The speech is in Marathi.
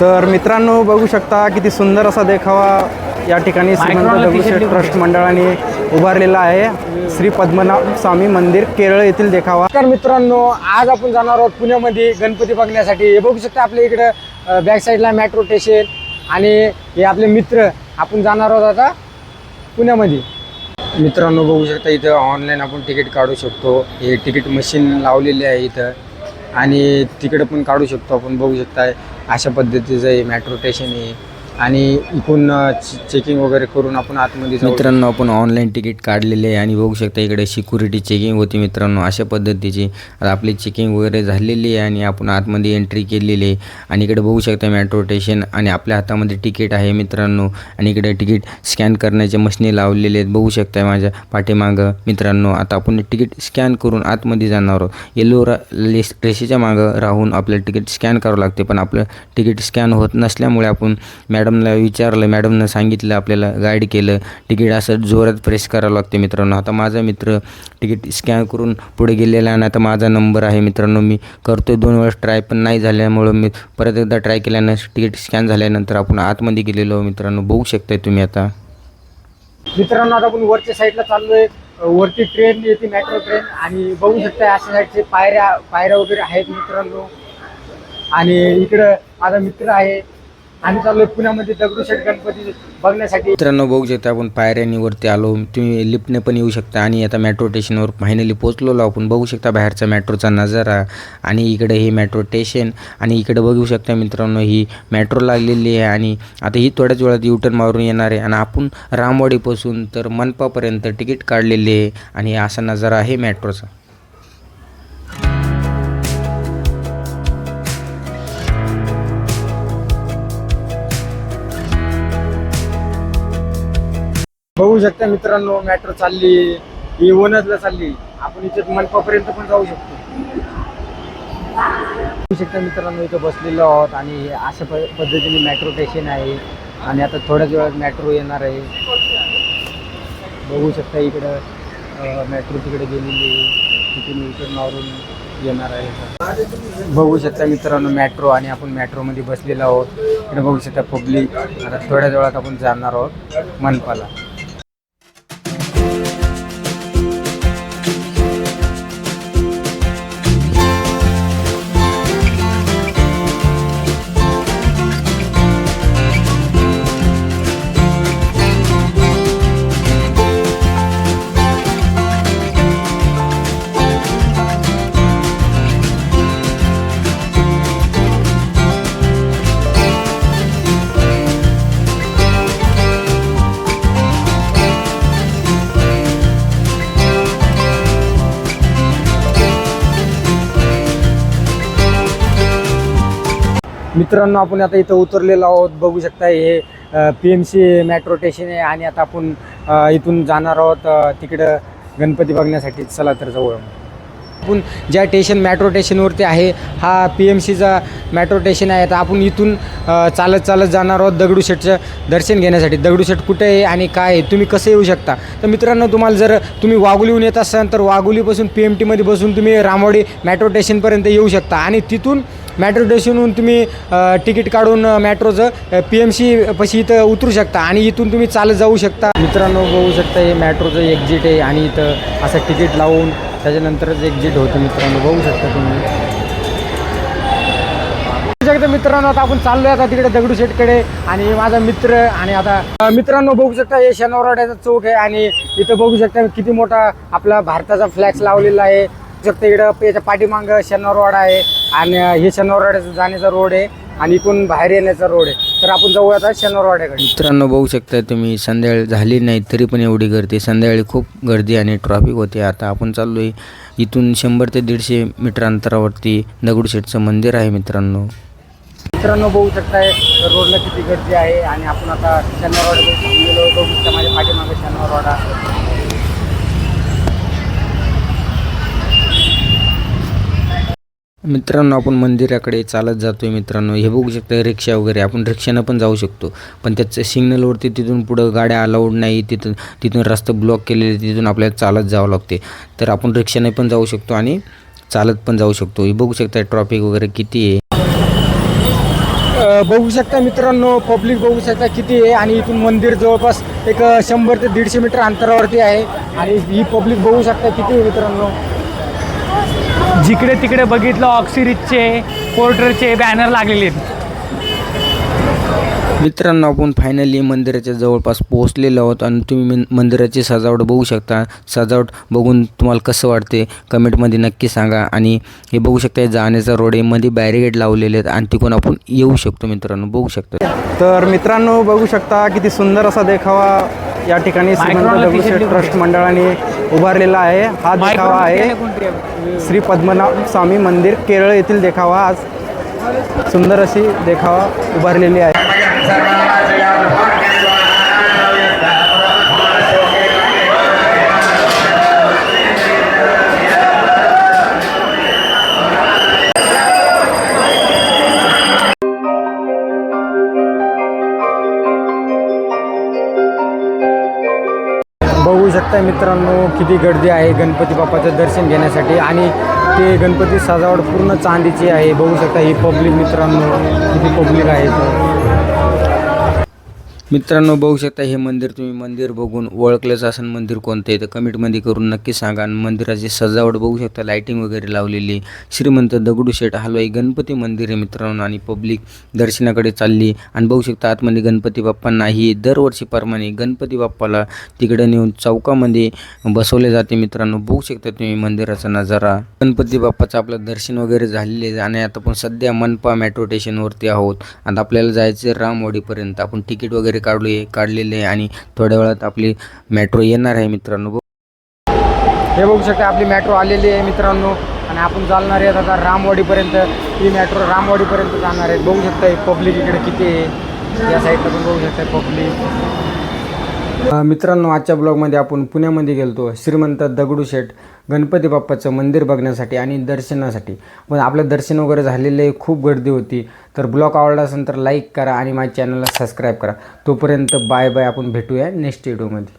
तर मित्रांनो बघू शकता किती सुंदर असा देखावा या ठिकाणी श्रीमंत दगडूशेठ ट्रस्ट मंडळाने उभारलेला आहे. श्री पद्मनाभ स्वामी मंदिर केरळ येथील देखावा. तर मित्रांनो आज आपण जाणार आहोत पुण्यामध्ये गणपती बघण्यासाठी. हे बघू शकता आपल्या इकडं बॅक साईडला मेट्रो स्टेशन आणि हे आपले मित्र आपण जाणार आहोत आता पुण्यामध्ये? मित्रांनो बघू शकता इथं ऑनलाईन आपण तिकीट काढू शकतो. हे तिकीट मशीन लावलेले आहे इथं. आणि तिकडं पण काढू शकतो आपण बघू शकता अशा पद्धतीचं हे मेट्रो स्टेशन आहे. आणि इकून चेकिंग वगैरे करून आपण आतमध्ये मित्रांनो आपण ऑनलाईन तिकीट काढलेले आहे आणि बघू शकता इकडे सिक्युरिटी चेकिंग होती मित्रांनो अशा पद्धतीची. आता आपली चेकिंग वगैरे झालेली आहे आणि आपण आतमध्ये एंट्री केलेली आहे. आणि इकडे बघू शकता मेट्रो स्टेशन आणि आपल्या हातामध्ये तिकीट आहे मित्रांनो. आणि इकडे तिकीट स्कॅन करण्याचे मशिनी लावलेले आहेत. बघू शकता माझ्या पाठीमागं मित्रांनो आता आपण तिकीट स्कॅन करून आतमध्ये जाणार आहोत. येलो रा रेषेच्या मागं राहून आपल्याला तिकीट स्कॅन करावं लागते. पण आपलं तिकीट स्कॅन होत नसल्यामुळे आपण मॅडमला विचारलं मॅडमनं सांगितलं आपल्याला गाईड केलं तिकीट असं जोरात प्रेस करावं लागते मित्रांनो. आता माझा मित्र तिकीट स्कॅन करून पुढे गेलेला आहे आणि आता माझा नंबर आहे मित्रांनो. मी करतो दोन वेळेस ट्राय पण नाही झाल्यामुळं मी परत एकदा ट्राय केल्यानं तिकीट स्कॅन झाल्यानंतर आपण आतमध्ये गेलेलो मित्रांनो. बघू शकताय तुम्ही आता. मित्रांनो आता आपण वरच्या साईडला चाललोय. वरती ट्रेन येते मेट्रो ट्रेन आणि बघू शकता अशा साईडचे पायऱ्या पायऱ्या वगैरे आहेत मित्रांनो. आणि इकडं माझा मित्र आहे. आम्ही चाललोय पुण्यामध्ये दगडूशेठ गणपती बघण्यासाठी. मित्रांनो बघू शकता आपण पायऱ्यांनी वरती आलो. तुम्ही लिफ्टने पण येऊ शकता आणि आता मेट्रो स्टेशनवर फायनली पोचलेलो आपण. बघू शकता बाहेरचा मेट्रोचा नजारा आणि इकडे हे मेट्रो स्टेशन आणि इकडे बघू शकता मित्रांनो ही मेट्रो लागलेली आहे आणि आता ही थोड्याच वेळात युटर्न मारून येणार आहे. आणि आपण रामवाडीपासून तर मनपापर्यंत तिकीट काढलेले आहे आणि असा नजारा आहे मेट्रोचा बघू शकता मित्रांनो मेट्रो चालली. ही ओनसला चालली. आपण इथे मनपापर्यंत पण जाऊ शकतो. बघू शकता मित्रांनो इथं बसलेलो आहोत आणि हे अशा प पद्धतीने मेट्रो स्टेशन आहे. आणि आता थोड्याच वेळात मेट्रो येणार आहे. बघू शकता इकडं मेट्रो तिकडे गेलेली आहे. तिथून इथं मारून येणार आहे. बघू शकता मित्रांनो मेट्रो आणि आपण मेट्रोमध्ये बसलेलो आहोत. इकडे बघू शकता पब्लिक आता थोड्याच वेळात आपण जाणार आहोत मनपाला मित्रांनो आपण आता इथं उतरलेलो आहोत. बघू शकता हे P M C metro station आहे आणि आता आपण इथून जाणार आहोत. तिकडं गणपती बघण्यासाठी. चला तर जवळ आपण ज्या स्टेशन मेट्रो स्टेशनवरती आहे हा पी एम सीचा मेट्रो स्टेशन आहे. तर आपण इथून चालत चालत जाणार आहोत दगडूशेठचं दर्शन घेण्यासाठी. दगडूशेठ कुठे आहे आणि काय आहे? तुम्ही कसं येऊ शकता? तर मित्रांनो तुम्हाला जर तुम्ही वाघोलीहून येत असाल तर वाघोलीपासून पी एम टीमध्ये बसून तुम्ही रामवाडी मेट्रो स्टेशनपर्यंत येऊ शकता. आणि तिथून मेट्रो स्टेशनहून तुम्ही तिकीट काढून मॅट्रोचं मेट्रोचं पी एम सी पशी इथं उतरू शकता आणि इथून तुम्ही चालत जाऊ शकता. मित्रांनो बघू शकता हे मेट्रोचं एक्झिट आहे आणि इथं असं तिकीट लावून त्याच्यानंतरच एक्झिट होतं मित्रांनो. बघू शकता तुम्ही. बघू शकता मित्रांनो आता आपण चाललोय आता तिकडे दगडूशेठकडे आणि माझा मित्र आणि आता मित्रांनो बघू शकता हे शनिवारवाड्याचा चौक आहे आणि इथं बघू शकता किती मोठा आपला भारताचा फ्लॅक्स लावलेला आहे. शकता इकडं याच्या पाठीमागं शनिवारवाडा आहे आणि हे शनिवारवाड्याचा जाण्याचा रोड आहे आणि इकडून बाहेर येण्याचा रोड आहे. तर आपण जाऊ आता शनिवारवाड्याकडे मित्रांनो बघू शकता तुम्ही संध्याकाळी झाली नाही तरी पण एवढी गर्दी. संध्याकाळी खूप गर्दी आणि ट्रॉफिक होते. आता आपण चाललो आहे इथून शंभर ते दीडशे मीटर अंतरावरती दगडूशेठचं मंदिर आहे मित्रांनो. मित्रांनो बघू शकताय रोडला किती गर्दी आहे आणि आपण आता थांबलेलो बघू शकता माझ्या पाठीमागे शनिवारवाडा मित्रांनो आपण मंदिराकडे चालत जातो आहे मित्रांनो. हे बघू शकता रिक्षा वगैरे आपण रिक्षानं पण जाऊ शकतो. पण त्याचं सिग्नलवरती तिथून पुढं गाड्या अलाउड नाही. तिथून तिथून रस्ता ब्लॉक केलेले तिथून आपल्याला चालत जावं लागते. तर आपण रिक्षाने पण जाऊ शकतो आणि चालत पण जाऊ शकतो. हे बघू शकता ट्रॉफिक वगैरे किती आहे. बघू शकता मित्रांनो पब्लिक बघू शकता किती आहे. आणि इथून मंदिर जवळपास एक शंभर ते दीडशे मीटर अंतरावरती आहे. आणि ही पब्लिक बघू शकता किती आहे मित्रांनो. जिकडे तिकडे बघितलं ऑक्सिरीजचे पोर्टरचे बॅनर लागलेले आहेत. मित्रांनो आपण फायनली मंदिराच्या जवळपास पोहोचलेलो आहोत आणि तुम्ही मंदिराची सजावट बघू शकता. सजावट बघून तुम्हाला कसं वाटते कमेंटमध्ये नक्की सांगा आणि हे बघू शकता जाण्याचा रोड आहे. मध्ये बॅरिगेड लावलेले आहेत आणि तिकडून आपण येऊ शकतो मित्रांनो बघू शकता. तर मित्रांनो बघू शकता किती सुंदर असा देखावा या ठिकाणी ट्रस्ट मंडळाने उभारलेला आहे. हा देखावा आहे. श्री पद्मनाभ स्वामी मंदिर केरळ येथील देखावा. आज सुंदर अशी देखावा उभारलेली आहे. आहे मित्रांनो किती गर्दी आहे गणपती बाप्पाचं दर्शन घेण्यासाठी. आणि ते गणपती सजावट पूर्ण चांदीची आहे. बघू शकता ही पब्लिक मित्रांनो किती पब्लिक आहे. मित्रांनो बघू शकता हे मंदिर तुम्ही मंदिर बघून ओळखलंच असेल मंदिर कोणतं आहे तर कमेंटमध्ये करून नक्की सांगा. आणि मंदिराची सजावट बघू शकता लायटिंग वगैरे लावलेली. श्रीमंत दगडूशेठ हलवाई गणपती मंदिर आहे मित्रांनो आणि पब्लिक दर्शनाकडे चालली. आणि बघू शकता आतमध्ये गणपती बाप्पांना ही दरवर्षीप्रमाणे गणपती बाप्पाला तिकडे नेऊन चौकामध्ये बसवले जाते मित्रांनो. बघू शकता तुम्ही मंदिराचा नजारा. गणपती बाप्पाचं आपलं दर्शन वगैरे झालेले आहे आणि आता आपण सध्या मनपा मेट्रो स्टेशनवरती आहोत. आता आपल्याला जायचं आहे रामवाडीपर्यंत. आपण तिकीट वगैरे काढले काढलेले आहे आणि थोड्या वेळात आपली मेट्रो येणार आहे मित्रांनो. हे बघू शकता आपली मेट्रो आलेली आहे मित्रांनो. आणि आपण चालणार आहेत आता रामवाडीपर्यंत. ही मेट्रो रामवाडीपर्यंत जाणार आहे. बघू शकता पब्लिक इकडे किती आहे? या साईडला पण बघू शकता पब्लिक मित्रांनो आजच्या ब्लॉगमध्ये आपण पुण्यामध्ये गेलतो. श्रीमंत दगडूशेठ गणपती बाप्पाचं मंदिर बघण्यासाठी आणि दर्शनासाठी. पण आपलं दर्शन वगैरे झालेले खूप गर्दी होती. तर ब्लॉग आवडला असेल तर लाईक करा आणि माझ्या चॅनलला सबस्क्राईब करा. तोपर्यंत बाय बाय आपण भेटूया नेक्स्ट व्हिडिओमध्ये.